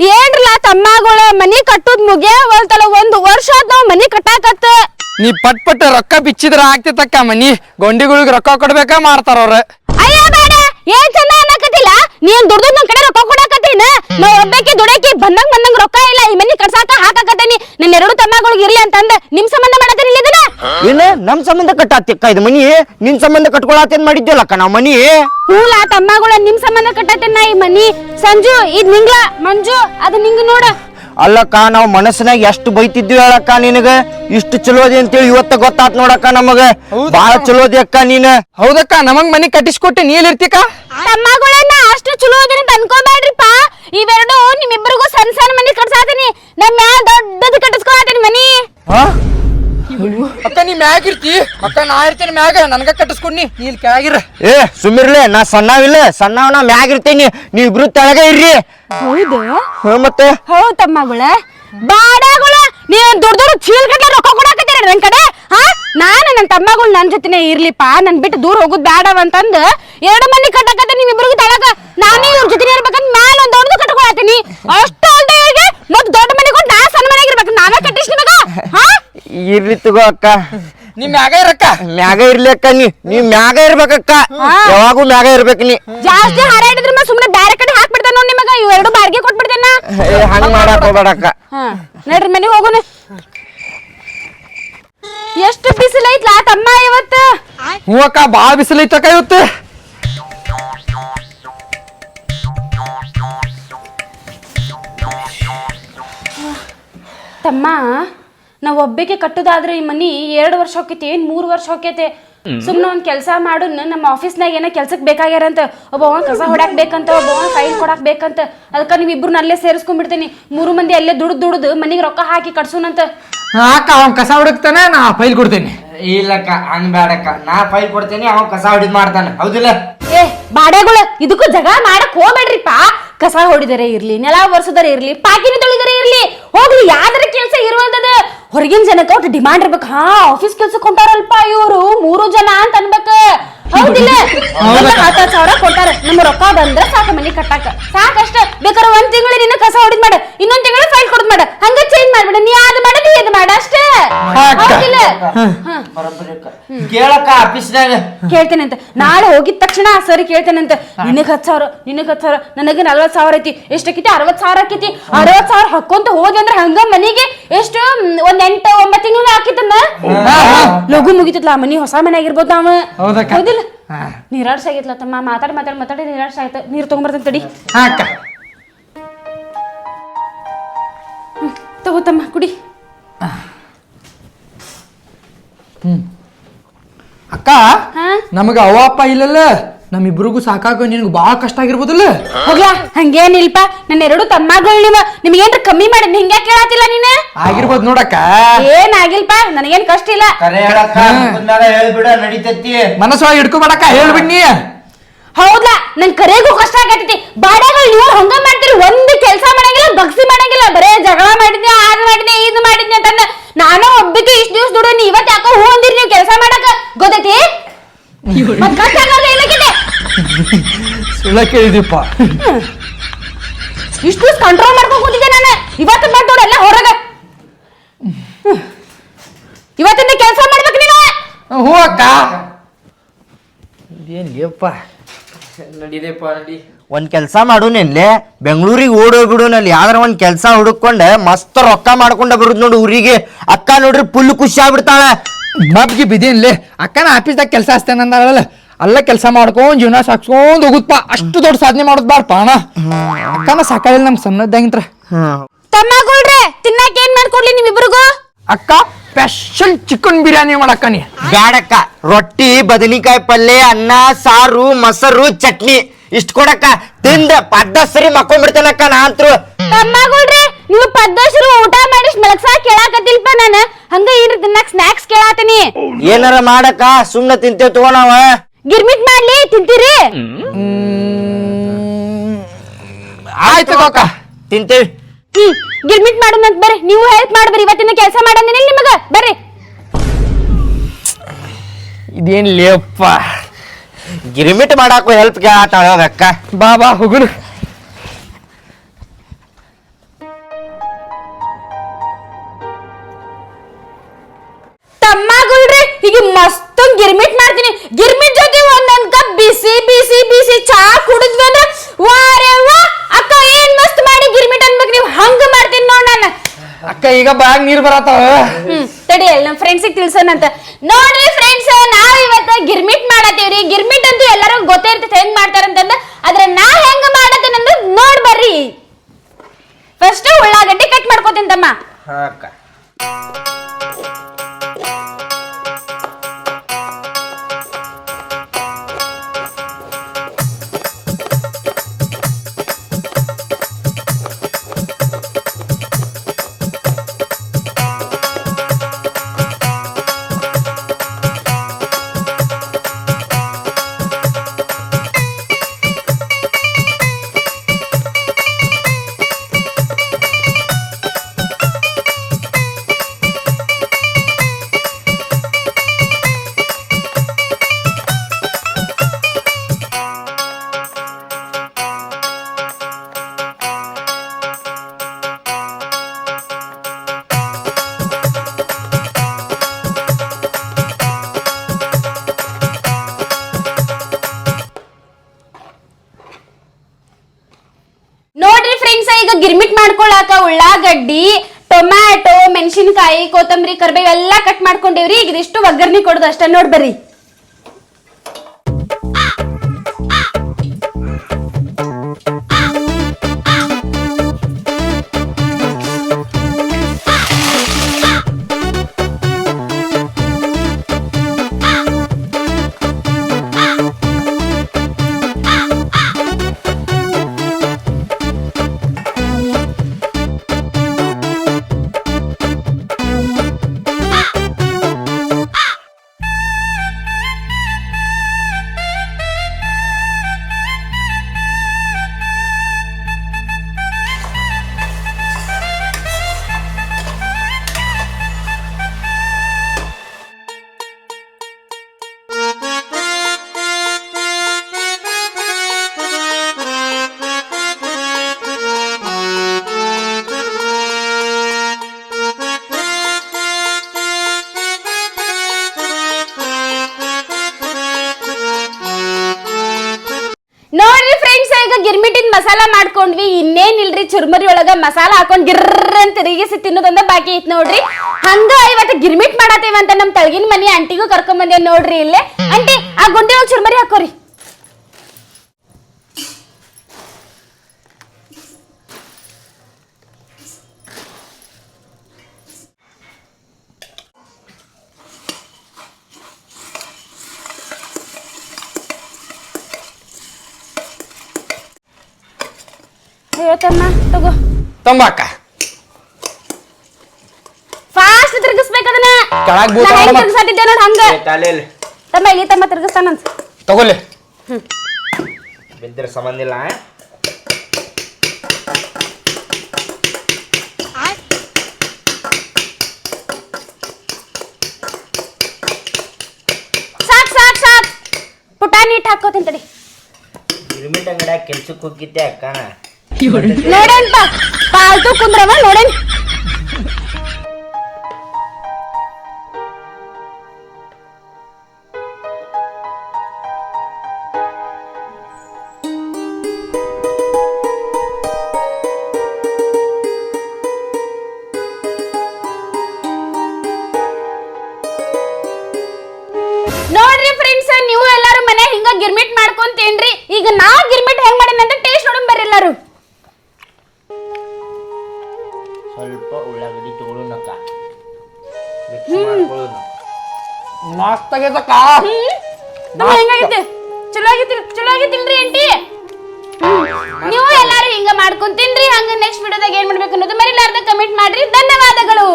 ಏನ್ರಲ್ಲ ತಮ್ಮಗಳ? ಮನಿ ಕಟ್ಟುದ್ ಮುಗಿಯವಲ್ತಲ್ಲ ಒಂದ್ ವರ್ಷ ಆದ್ ನಾವ್ ಮನಿ ಕಟ್ಟಾಕತ್ತ. ನೀ ಪಟ್ ಪಟ್ಟ ರೊಕ್ಕ ಬಿಚ್ಚಿದ್ರ ಆಗ್ತಿತ್ತಕ್ಕ ಮನಿ. ಗೊಂಡಿಗಳಿಗೆ ರೊಕ್ಕ ಕೊಡ್ಬೇಕ ಮಾಡ್ತಾರ ಅವ್ರ. ಅಯ್ಯ ಬೇಡ ಏನ್ ಚಂದ ಅನ್ನಕತ್ತಿಲ್ಲ? ನೀನ್ ದುಡ್ದು ನನ್ ಕಡೆ ರೊಕ್ಕ ಕೊಡಾಕತ್ತೀನ? ನಾವ್ ಒಬ್ಬಾಕಿ ದುಡಕಿ ಬಂದಂಗ್ ಬಂದಂಗ್ ರೊಕ್ಕ ಇಲ್ಲ ಈ ಮನಿ ಕಟ್ಸಾಕ ಹಾಕಾಕತ್ತೀನಿ. ನನ್ನ ಎರಡು ತಮ್ಮಗಳಿಗೆ ಇರ್ಲಿ ಅಂತಂದ ನಿಮ್ ಸಂಬಂಧ ಏನ ನಮ್ ಸಂಬಂಧ ಕಟ್ಟಾತಿಕ್ಕ ಇದು ಮನಿ. ನಿನ್ ಸಂಬಂಧ ಕಟ್ಕೊಳತೇನ್ ಮಾಡಿದ್ಯಲ್ಲಕ್ಕ ನಾವ್ ಮನಿ? ಹೂಲ ತಮ್ಮಗಳ ನಿಮ್ ಸಂಬಂಧ ಕಟ್ಟತ್ತೀನಿ ನಾ ಈ ಮನಿ. ಸಂಜು ಇದ್ ನಿಂಗ್ಲ. ಮಂಜು ಅದು ನಿಂಗ್ ನೋಡ. ಅಲ್ಲಕ್ಕ ನಾವ್ ಮನಸ್ಸಿನಾಗ ಎಷ್ಟು ಬೈತಿದ್ವಿ ಹೇಳಕ್ಕ ನಿನಗ? ಇಷ್ಟು ಚಲೋ ಅದಿ ಅಂತೇಳಿ ಇವತ್ತ ಗೊತ್ತಾತ್ ನೋಡಕ್ಕ ನಮಗ? ಬಾಳ ಚಲೋ ನೀನು ಅಕ್ಕ ನೀನ್. ಹೌದಕ್ಕ ನಮಗ್ ಮನಿ ಕಟ್ಟಿಸ್ಕೊಟ್ಟೆ ನೀಲ್ ಇರ್ತಿಕ? ತಮ್ಮಗಳನ್ನ ಅಷ್ಟು ಚಲೋ ಅದನ್ನ ಅನ್ಕೋಬೇಡ್ರಿಪ್ಪ ಇವೆರಡು ನಿಮ್ಮಿಬ್ಬರಿಗೂ ಸಣ್ಣ ಸಣ್ಣ ಮನಿ ಕಟ್ಸಾತೀನಿ. ನಮ್ಮ ದೊಡ್ಡದ ದೊಡ್ಡದು ಕಟ್ಟಿಸ್ಕೊಳತೀನಿ ಮನಿ. ಅಕ್ಕ ನೀ ಮ್ಯಾಗ ಇರ್ತಿ? ಅಕ್ಕ ನಾ ಇರ್ತೇನೆ ಮ್ಯಾಗ ನನ್ಗ ಕಟ್ಟಿಸ್ಕೊಡ್ನಿ. ನೀ ಇಲ್ಲಿ ಕೆಳಗಿರ ಏ ಸುಮ್ಮಿರ್ಲೆ ನಾ ಸಣ್ಣವಿಲ್ಲ ಸಣ್ಣವನ ಮ್ಯಾಗ ಇರ್ತೇನಿ. ನೀವ್ ಇಬ್ರು ತೆಳಗ ಇರ್ರಿ. ಹೌದು. ಹ್ಮ್, ಮತ್ತೆ? ಹೌದ್ ತಮ್ಮಗಳ ಬಾಡಗಳ ನೀವು ದೊಡ್ಡ ದೊಡ್ಡ ಚೀಲ್ ಗಟ್ಲೆ ರೊಕ್ಕ ಕೊಡಾಕತ್ತೀರ ನನ್ ಕಡೆ? ಹಾ? ನಾನು ನನ್ನ ತಮ್ಮಗಳು ನನ್ನ ಜೊತೆನೆ ಇರ್ಲಿಪ್ಪ. ನನ್ ಬಿಟ್ಟು ದೂರ ಹೋಗುದ್ ಬೇಡವ ಅಂತಂದ್ ಎರಡು ಮನೆ ಕಟ್ಟಕತ್ತ ನಿಮ್ ಇಬ್ರಿಗೂ ತಳಕ ನಾನೇ ಇವ್ರ ಜೊತೆ ಇರ್ಬೇಕಂತ ಮ್ಯಾಲ ಒಂದ್ ದೊಡ್ಡದು ಕಟ್ಕೊಳತೀನಿ ಅಷ್ಟು ಅಲ್ದ ಇವ್ರಿಗೆ ಮತ್ ದೊಡ್ಡ ಮನೆ ಕೊಟ್ಟು ನಾ ಸಣ್ಣ ಮನೆಗೆ ಇರ್ಬೇಕು ನಾವೇ ಕಟ್ಟಿಸ್ ನಿಮಗ ಹಾ ಇರ್ಲಿ ತಗೋ ಅಕ್ಕ. ನೀ ಮ್ಯಾಗ ಇರಕ್ಕ? ಮ್ಯಾಗ ಇರ್ಲಿ ಅಕ್ಕ ನೀ. ನೀ ಮ್ಯಾಗ ಇರ್ಬೇಕಕ್ಕ ಯಾವಾಗೂ ಮ್ಯಾಗ ಇರ್ಬೇಕು ನೀ. ಜಾಸ್ತಿ ಹಾರಾಡಿದ್ರ ಸುಮ್ನೆ ಬ್ಯಾರೆ ಕಡೆ ಹಾಕ್ಬಿಡ್ತಾನ ನೋಡ್ ನಿಮಗ. ಇವ್ ಎರಡು ಬಾರ್ಗೆ ಕೊಟ್ಬಿಡ್ತೇನ. ಏ, ಹಂಗ್ ಮಾಡಕ್ ಹೋಗ್ಬೇಡಕ್ಕ ಹಾ. ನಡ್ರಿ ಮನೆಗೆ ಹೋಗೋಣ. ಎಷ್ಟು ಬಿಸಿಲು ಐತ್ಲಾ ತಮ್ಮ ಇವತ್ತು? ಹ್ಞೂ ಅಕ್ಕ ಬಾಳ ಬಿಸಿಲೈತಕ್ಕ ಇವತ್ತು. ತಮ್ಮ ನಾವ್ ಒಬ್ಬಕ್ಕೆ ಕಟ್ಟುದಾದ್ರೆ ಈ ಮನಿ ಎರಡು ವರ್ಷ ಹೋಕೈತಿ ಏನ್ ಮೂರು ವರ್ಷ ಹೋಕೈತೆ ಸುಮ್ನೆ ಒಂದ್ ಕೆಲಸ ಮಾಡು ನಮ್ಮ ಆಫೀಸ್ನಾಗ ಏನೋ ಕೆಲ್ಸಕ್ ಬೇಕಾಗ್ಯಾರಂತ. ಒಬ್ಬವ ಕಸ ಹೊಡ್ಯಾಕ್ ಬೇಕಂತ ಒಬ್ಬವ ಫೈಲ್ ಕೊಡಾಕ್ ಬೇಕಂತ. ಅದಕ್ಕ ನೀವ್ ಇಬ್ರು ಅಲ್ಲೇ ಸೇರಿಸ್ಕೊಂಡ್ಬಿಡ್ತೀನಿ. ಮೂರು ಮಂದಿ ಅಲ್ಲೇ ದುಡ್ದು ದುಡ್ದು ಮನಿಗೆ ರೊಕ್ಕ ಹಾಕಿ ಕಟ್ಸೋನಂತ ಹಾ ಅಕ್ಕ ಅವ್ನ್ ಕಸ ಹುಡುಕ್ತಾನೆ ನಾ ಫೈಲ್ ಕೊಡ್ತೇನೆ. ಇಲ್ಲಕ್ಕ ಹಂಗ್ ಬೇಡಕ್ಕ ನಾ ಫೈಲ್ ಕೊಡ್ತೇನೆ ಅವ ಕಸ ಹೊಡಿದ್ ಮಾಡ್ತಾನೆ. ಹೌದಿಲ್ಲ? ಏ ಬಾಡೆಗಳು ಇದಕ್ಕೂ ಜಗ ಮಾಡಕ್ ಹೋಗ್ಬೇಡ್ರಿಪ್ಪ. ಕಸ ಹೊಡಿದರೆ ಇರ್ಲಿ ನೆಲ ಒರೆಸಿದರೆ ಇರ್ಲಿ ಪಾಕಿನ ತೊಳಿದರೆ ಇರ್ಲಿ. ಹೋಗ್ಲಿ ಯಾವ್ದಾರ ಕೆಲ್ಸ ಇರುವಂತದ ಹೊರಗಿನ ಜನಕ್ಕೆ ಒಟ್ಟು ಡಿಮಾಂಡ್ ಇರ್ಬೇಕು. ಹಾ ಆಫೀಸ್ ಕೆಲ್ಸಕ್ಕೆ ಹೊಂಟಾರಲ್ಪ ಇವರು. ಮೂರು ಜನ ಅಂತ ಅನ್ಬೇಕ. ಹೌದಿಲ್ಲ? ಹತ್ತ ಸಾವಿರ ಕೊಟ್ಟಾರ. ನಮ್ಮ ರೊಕ್ಕ ಬಂದ್ರ ಸಾಕ ಮನಿ ಕಟ್ಟಾಕ. ಸಾಕಷ್ಟ. ಬೇಕಾರ ಒಂದ್ ತಿಂಗಳು ನಿನ್ನ ಕಸ ಹೊಡಿದ್ ಮಾಡ. ಇನ್ನೊಂದ್ ತಿಂಗಳು ಫೈಲ್ ಕೊಡದ್ ಮಾಡ. ಹಂಗ ಚೇಂಜ್ ಮಾಡ್ಬಿಡ. ನೀ ಅದ್ ಮಾಡ ನೀ ಇದ್ ಮಾಡ. ಅಷ್ಟೇ. ಹೌದಿಲ್ಲ? ಕೇಳಕ್ಕ ಆಫೀಸ್ನಾಗ. ಕೇಳ್ತೇನಂತ. ನಾಳೆ ಹೋಗಿದ ತಕ್ಷಣ ಸರಿ ಕೇಳ್ತೇನಂತ. ನಿನಗ್ ಹತ್ತು ಸಾವಿರ ನಿನಗ್ ಹತ್ತು ಸಾವಿರ. ನನಗೆ ನಲ್ವತ್ ಸಾವಿರ ಐತಿ. ಎಷ್ಟಕ್ಕಿತಿ? ಅರವತ್ ಸಾವಿರ ಆಕೈತಿ. ಅರವತ್ ಸಾವಿರ ಹಾಕೊಂತ ಹೋಗಿ ಅಂದ್ರೆ ಹಂಗ ಮನಿಗೆ ಎಷ್ಟು ಒಂದ್ ಎಂಟ ಒಂಬತ್ತು ತಿಂಗಳು ಹಾಕಿತ್ತಂದ ಲಘು ಮುಗಿತಿತ್ಲ ಆ ಮನಿ ಹೊಸ ಮನೆ ಆಗಿರ್ಬೋದು ಅವ ಹೌದಕ್ಕ. ಹೌದಿಲ್ಲ? ನೀರಾಡ್ಸ ಆಗಿತ್ಲ ತಮ್ಮ ಮಾತಾಡ್ ಮಾತಾಡ್ ಮಾತಾಡಿ ನೀರಾಡ್ಸ ಆಯ್ತು. ನೀರ್ ತಗೊಂಬರ್ತೇನೆ ತಡಿ. ತಗೋತಮ್ಮ ಅಕ್ಕ. ಹ್ಮ್, ತಗೋ ತಮ್ಮ ಕುಡಿ. ಅಕ್ಕ ಹಾ? ನಮಗ ಅವ್ವ ಅಪ್ಪ ಇಲ್ಲಲ್ಲ? ನಮ್ಮಿಬ್ರಿಗೂ ಸಾಕಾಗ ನಿನಗೆ ಭಾಳ ಕಷ್ಟ ಆಗಿರ್ಬೋದಲ್ಲ? ಹೋಗ್ಲಾ. ಹಂಗೇನಿಲ್ಪ ನನ್ನ ಎರಡು ತಮ್ಮಗಳು ನೀವ ನಿಮ್ಗೇನ್ರ ಕಮ್ಮಿ ಮಾಡಿ ಹಿಂಗ್ಯಾ ಕೇಳತ್ತಿಲ್ಲ ನೀನ? ಆಗಿರ್ಬೋದು ನೋಡಕ್ಕ. ಏನಾಗಿಲ್ಪ ನನಗೇನ್ ಕಷ್ಟ ಇಲ್ಲ. ಕರೆ ಹೇಳಕ್ಕ ಹೇಳ್ಬಿಡ ನಡಿತೈತಿ. ಮನಸ್ಸೊಳಗೆ ಇಟ್ಕೊಬೇಡಕ್ಕ ಹೇಳ್ಬಿಡ್ನಿ ಹೌದಾ ನನ್ ಕರೆಗೂ ಕಷ್ಟ ಆಗತ್ತೈತಿ ಬಾಡಗಳು ನೀವು ಹಂಗ ಮಾಡ್ತೀರಿ ಒಂದು ಕೆಲಸ ಮಾಡಂಗಿಲ್ಲ ಬಗ್ಸಿ ಮಾಡಂಗಿಲ್ಲ. ಬರೇ ಜಗಳ ಮಾಡಿದ್ನಿ ಅದ್ ಮಾಡಿದ್ನಿ ಇದ್ ಮಾಡಿದ್ನಿ ಅಂತಂದ. ನಾನು ಒಬ್ಬಕ್ಕೆ ಇಷ್ಟ ದಿವಸ ದುಡಿನಿ ಇವತ್ತು ಯಾಕೋ ಹೂ ಅಂದಿರಿ ನೀವು ಕೆಲಸ ಮಾಡಕ? ಗೊತ್ತೈತಿ? ಕಷ್ಟ ಸುಳ್ಳ ಕೇಳಿದೀಪ ಇಷ್ಟು ಕಂಟ್ರೋಲ್ ಮಾಡ್ಕೊಂಡು ಕೂತಿದ್ದೆ ನಾನು. ಇವತ್ತು ಬಂದ್ ನೋಡು ಎಲ್ಲ ಹೊರಗ. ಇವತ್ತಿಂದ ಕೆಲಸ ಮಾಡ್ಬೇಕು ನೀನು? ಹೂ ಅಕ್ಕ. ಏನ್ ಯಪ್ಪ. ನಡಿ. ಒಂದ್ ಕೆಲ್ಸ ಮಾಡುನೇನ್ಲೆ ಬೆಂಗಳೂರಿಗೆ ಓಡೋಗ್ಬಿಡುನಲ್ಲಿ ಯಾವ್ದಾರ ಒಂದ್ ಕೆಲಸ ಹುಡುಕೊಂಡೆ ಮಸ್ತ್ ರೊಕ್ಕ ಮಾಡ್ಕೊಂಡ ಬರುದ್ ನೋಡು ಊರಿಗೆ. ಅಕ್ಕ ನೋಡ್ರಿ ಫುಲ್ ಖುಷಿ ಆಗ್ಬಿಡ್ತಾಳೆ. ಮಬ್ಗೆ ಬಿದ್ದೀನ್ಲೆ ಅಕ್ಕನ ಆಫೀಸ್ದಾಗ ಕೆಲಸ ಹಚ್ತೇನೆ ಅಂದಾಳಲ್ಲ. ಅಲ್ಲ ಕೆಲಸ ಮಾಡ್ಕೊಂಡ್ ಜೀವನ ಸಾಕ್ಸ್ಕೊಂಡ್ ಹೋಗುತ್ತಪ್ಪ ಅಷ್ಟು ದೊಡ್ಡ ಸಾಧನೆ ಮಾಡೋದು ಬಾರಪ್ಪ ಅಣ್ಣ. ಅಕ್ಕನ ಸಾಕಾಳಿಲ್ಲ ನಮ್ ತಮ್ಮ ತಮ್ಮಗಳ್ರೆ ತಿನ್ನಕ್ ಏನ್ ಮಾಡ್ಕೊಡ್ಲಿ ನಿಮ್ಮಿಬ್ರಿಗೂ? ಅಕ್ಕ ಸ್ಪೆಷಲ್ ಚಿಕನ್ ಬಿರಿಯಾನಿ ಮಾಡಕ್ಕ ನೀ. ಬ್ಯಾಡಕ್ಕ ರೊಟ್ಟಿ ಬದನಿಕಾಯಿ ಪಲ್ಯ ಅನ್ನ ಸಾರು ಮೊಸರು ಚಟ್ನಿ ಇಷ್ಟ ಕೊಡಕ್ಕ. ತಿಂದ ಪದ್ದ ಸರಿ ಮಕ್ಕೊಂಡ್ಬಿಡ್ತೇನಕ್ಕ ನಾ ಅಂತರು ತಮ್ಮಗಳ್ರೆ ನೀವು ಪದ್ದಶರು ಊಟ ಮಾಡಿ ಮೆಳಕ್ಸಾ ಕೇಳಾಕತ್ತಿಲ್ಪ ನಾನು. ಹಂಗ ಏನ್ರಿ ತಿನ್ನಕ್ ಸ್ನಾಕ್ಸ್ ಕೇಳಾತೀನಿ. ಏನಾರ ಮಾಡಕ್ಕ ಸುಮ್ನೆ ತಿಂತೇವ್ ತಗೋ ನಾವ. ಗಿರ್ಮಿಟ್ ಮಾಡ್ಲಿ ತಿಂತೀರಿ? ಆಯ್ತು ಅಕ್ಕ ತಿಂತೇವಿ. ಹ್ಮ್ ಗಿರ್ಮಿಟ್ ಮಾಡೋಣಂತ ಬರ್ರಿ. ನೀವು ಹೆಲ್ಪ್ ಮಾಡ್ಬರಿ ಇವತ್ತಿನ ಕೆಲಸ ಮಾಡಂದಿನ ನಿಮಗ? ಬರ್ರಿ. ಇದೇನ್ ಲೇಪ್ಪ. ಗಿರಿಮಿಟ್ ಮಾಡಾಕು ಹೆಲ್ಪ್ ಕೇಳಾತಾಳ ಅಕ್ಕ ಬಾ ಬಾ ಹೋಗುನು ಅಕ್ಕ ಈಗ ಬ್ಯಾಗ್ ನೀರ್ ಬರತ್ತಾವ? ಹ್ಮ್ ತಡಿ ಅಲ್ಲಿ ನಮ್ಮ ಫ್ರೆಂಡ್ಸಿಗೆ ತಿಳ್ಸೋಣಂತ. ನೋಡ್ರಿ ಫ್ರೆಂಡ್ಸ್ ನಾವ್ ಇವತ್ತ ಗಿರ್ಮಿಟ್ ಮಾಡತ್ತೀವ್ರಿ. ಗಿರ್ಮಿಟ್ ಅಂತೂ ಎಲ್ಲರೂ ಗೊತ್ತೇ ಇರ್ತೈತೆ ಹೆಂಗ್ ಮಾಡ್ತಾರಂತಂದ. ಆದ್ರೆ ನಾ ಹೆಂಗ ಮಾಡತ್ತೇನಂದ್ರ ನೋಡ್ ಬರ್ರಿ. ಫಸ್ಟ್ ಉಳ್ಳಾಗಡ್ಡಿ ಕಟ್ ಮಾಡ್ಕೋತೀನಿ ತಮ್ಮ. ಹಾ ಅಕ್ಕ ಗಿರ್ಮಿಟ್ ಮಾಡ್ಕೊಳಾಕ ಉಳ್ಳಾಗಡ್ಡಿ, ಟೊಮ್ಯಾಟೊ, ಮೆಣಸಿನಕಾಯಿ, ಕೊತ್ತಂಬರಿ ಕರ್ಬೇವೆಲ್ಲ ಕಟ್ ಮಾಡ್ಕೊಂಡಿವ್ರಿ. ಈಗ ಇದಿಷ್ಟು ಒಗ್ಗರ್ನಿ ಕೊಡೋದು ಅಷ್ಟೇ. ನೋಡ್ ಮಸಾಲ ಮಾಡ್ಕೊಂಡ್ವಿ ಇನ್ನೇನ್ ಇಲ್ರಿ ಚುರ್ಮರಿ ಒಳಗ ಮಸಾಲ ಹಾಕೊಂಡ್ ಗಿರ್ರ ಅಂತ ತಿರುಗಿಸಿ ತಿನ್ನೋದೊಂದ ಬಾಕಿ ಐತ್ ನೋಡ್ರಿ. ಹಂಗ ಇವತ್ತು ಗಿರ್ಮಿಟ್ ಮಾಡತ್ತೇವಂತ ನಮ್ ತಳಗಿನ ಮನಿ ಆಂಟಿಗೂ ಕರ್ಕೊಂಡ್ ಬಂದೇವ್ ನೋಡ್ರಿ ಇಲ್ಲೇ. ಆಂಟಿ ಆ ಗುಂಡಿ ಒಳಗ್ ಚುರ್ಮರಿ ಹಾಕೋರಿ. ಹೇಳ್ತಮ್ಮ ತಗೋ. ತಂಬಾಕ? ಫಾಸ್ಟ್ ತಿರ್ಗಿಸ್ಬೇಕು ಅದನ್ನ. ಕೆಳಗ್ ನಾ ಹೆಂಗ್ ನೋಡ್ ಹಂಗ. ತಮ್ಮ ಇಲ್ಲಿ ತಮ್ಮ ತಿರ್ಗಿಸ್ತಾನಂತ ತಗೊಳ್ಳಿ. ಬಿದ್ದರೆ ಸಂಬಂಧ ಇಲ್ಲ ಸಾಕ್ ಸಾಕ್ ಸಾಕ್. ಪುಟಾಣಿ ಹಿಟ್ಟು ಹಾಕೋತೀನಿ ತಡಿ. ಗಿರ್ಮಿಟ್ ಅಂಗಡಿಯಾಗ ಕೆಲ್ಸಕ್ಕೆ ಹೋಗಿದ್ದೆ ಅಕ್ಕನ. ನೋಡೇನ್ಪ ಪಾಲ್ತು ಕುಂದ್ರವ ನೋಡೇನ್ ನೋಡ್ರಿ ಫ್ರೆಂಡ್ಸ್ ನೀವು ಎಲ್ಲಾರು ಮನೆ ಹಿಂಗ ಗಿರ್ಮಿಟ್ ಮಾಡ್ಕೊಂತೇನ್ರಿ. ಈಗ ನಾ ಗಿರ್ಮಿಟ್ ಹೆಂಗ್ ಮಸ್ತ್ ಆಗೈತಕ್ಕ ತಮ್ಮ ಹೆಂಗಾಗೈತೆ ಚಲೋ ಚಲೋ ನೀವು ಎಲ್ಲಾರು ಹಿಂಗ ಹಂಗ ನೆಕ್ಸ್ಟ್ ವಿಡಿಯೋದಾಗ ಏನ್ ಮಾಡ್ಬೇಕು ಅನ್ನೋದು ಮರಿಲಾರ್ದ ಕಮೆಂಟ್ ಮಾಡ್ರಿ. ಧನ್ಯವಾದಗಳು.